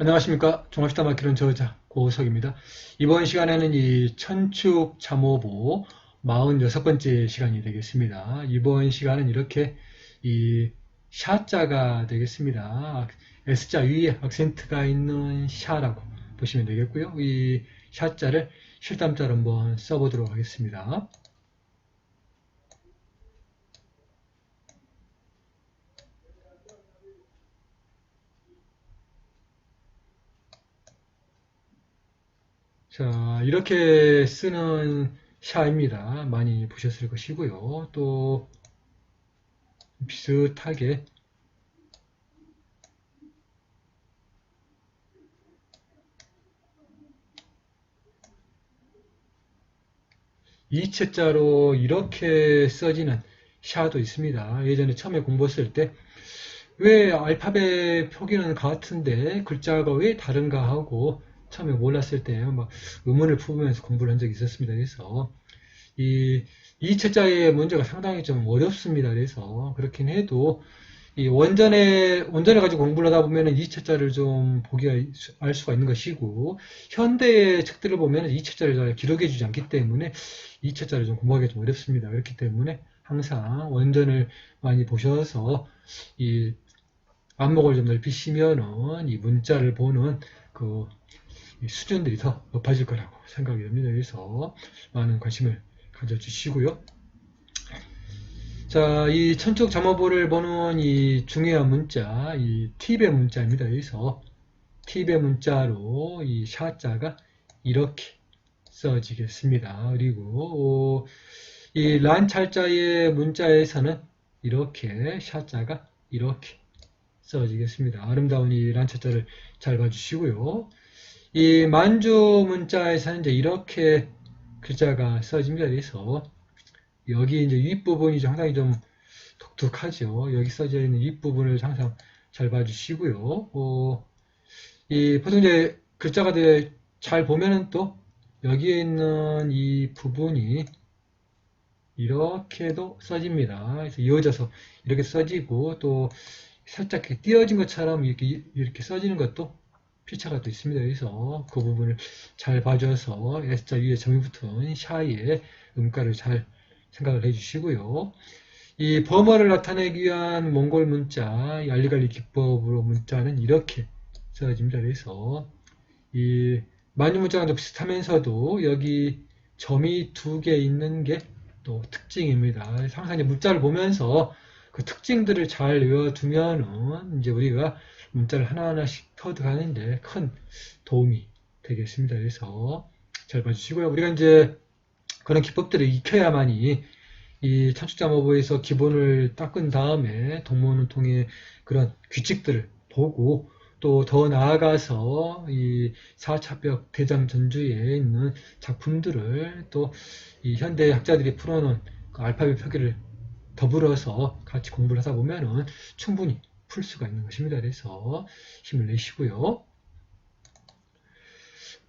안녕하십니까. 종합시다 마키론 저자 고석입니다. 이번 시간에는 이 천축 잠오보 46번째 시간이 되겠습니다. 이번 시간은 이렇게 이 샤자가 되겠습니다. S자 위에 악센트가 있는 샤라고 보시면 되겠고요. 이 샤자를 실담자로 한번 써보도록 하겠습니다. 자, 이렇게 쓰는 샤입니다. 많이 보셨을 것이고요. 또 비슷하게 이체자로 이렇게 써지는 샤도 있습니다. 예전에 처음에 공부했을 때 왜 알파벳 표기는 같은데 글자가 왜 다른가 하고 처음에 몰랐을 때 막 의문을 품으면서 공부를 한 적이 있었습니다. 그래서 이 이체자의 문제가 상당히 좀 어렵습니다. 그래서 그렇긴 해도 이 원전에 원전에 가지고 공부를 하다 보면은 이체자를 좀 보기가 알 수가 있는 것이고 현대의 책들을 보면은 이체자를 잘 기록해주지 않기 때문에 이체자를 좀 공부하기가 좀 어렵습니다. 그렇기 때문에 항상 원전을 많이 보셔서 이 안목을 좀 넓히시면은 이 문자를 보는 그 수준들이 더 높아질 거라고 생각이 됩니다. 그래서 많은 관심을 가져주시고요. 자, 이 천축 잠어보를 보는 이 중요한 문자, 이 팁의 문자입니다. 그래서 팁의 문자로 이 샤자가 이렇게 써지겠습니다. 그리고 이 란찰자의 문자에서는 이렇게 샤자가 이렇게 써지겠습니다. 아름다운 이 란찰자를 잘 봐주시고요. 이 만주 문자에서는 이제 이렇게 글자가 써집니다. 그래서 여기 이제 윗부분이 상당히 좀 독특하죠. 여기 써져 있는 윗부분을 항상 잘 봐주시고요. 어, 이 보통 이제 글자가 잘 보면은 또 여기에 있는 이 부분이 이렇게도 써집니다. 그래서 이어져서 이렇게 써지고 또 살짝 띄어진 것처럼 이렇게 이렇게 써지는 것도 피차가 또 있습니다. 그래서 그 부분을 잘 봐줘서 S자 위에 점이 붙은 샤이의 음가를 잘 생각을 해주시고요. 이 범어를 나타내기 위한 몽골 문자, 이 알리갈리 기법으로 문자는 이렇게 써집니다. 그래서 이 만유 문자가 비슷하면서도 여기 점이 두 개 있는 게 또 특징입니다. 항상 문자를 보면서 그 특징들을 잘 외워두면은 이제 우리가 문자를 하나하나씩 터득하는데 큰 도움이 되겠습니다. 그래서 잘 봐주시고요. 우리가 이제 그런 기법들을 익혀야만이 이 천축자모부에서 기본을 닦은 다음에 동문을 통해 그런 규칙들을 보고 또 더 나아가서 이 4차벽 대장 전주에 있는 작품들을 또 이 현대 학자들이 풀어놓은 그 알파벳 표기를 더불어서 같이 공부를 하다 보면은 충분히 풀 수가 있는 것입니다. 그래서 힘을 내시고요.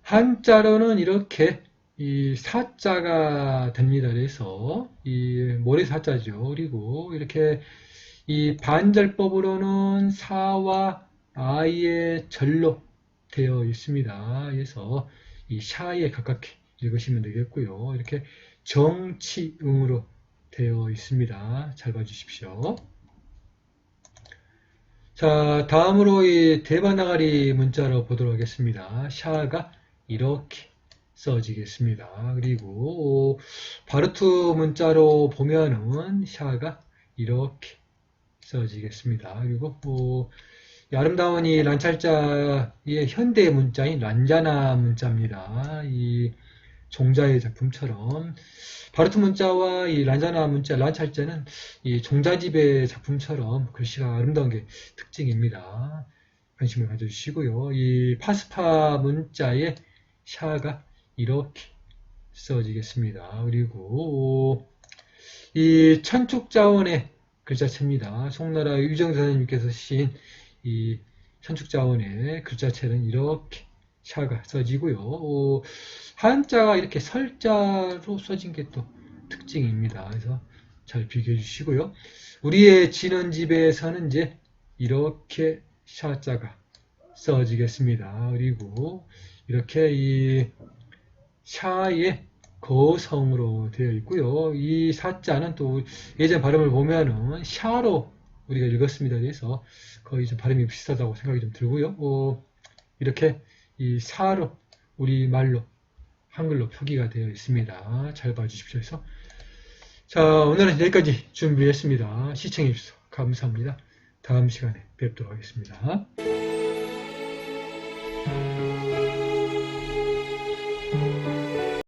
한자로는 이렇게 이 사자가 됩니다. 그래서 이 모래 사자죠. 그리고 이렇게 이 반절법으로는 사와 아의 절로 되어 있습니다. 그래서 이 샤에 가깝게 읽으시면 되겠고요. 이렇게 정치응으로 되어 있습니다. 잘 봐주십시오. 자, 다음으로 이 대바나가리 문자로 보도록 하겠습니다. 샤가 이렇게 써지겠습니다. 그리고 바르트 문자로 보면은 샤가 이렇게 써지겠습니다. 그리고 아름다운 이 란찰자의 현대 문자인 란자나 문자입니다. 이 종자의 작품처럼 바르트 문자와 이 란자나 문자, 란찰자는 이 종자집의 작품처럼 글씨가 아름다운 게 특징입니다. 관심을 가져주시고요. 이 파스파 문자의 샤가 이렇게 써지겠습니다. 그리고 이 천축자원의 글자체입니다. 송나라 유정 선생님께서 쓰신 이 천축자원의 글자체는 이렇게 샤가 써지고요. 한자가 이렇게 설자로 써진 게 또 특징입니다. 그래서 잘 비교해 주시고요. 우리의 진원집에서는 이제 이렇게 샤자가 써지겠습니다. 그리고 이렇게 이 샤의 거성으로 되어 있고요. 이 사자는 또 예전 발음을 보면은 샤로 우리가 읽었습니다. 그래서 거의 좀 발음이 비슷하다고 생각이 좀 들고요. 어, 이렇게 이 사로 우리 말로 한글로 표기가 되어 있습니다. 잘 봐주십시오. 그래서 자 오늘은 여기까지 준비했습니다. 시청해 주셔서 감사합니다. 다음 시간에 뵙도록 하겠습니다.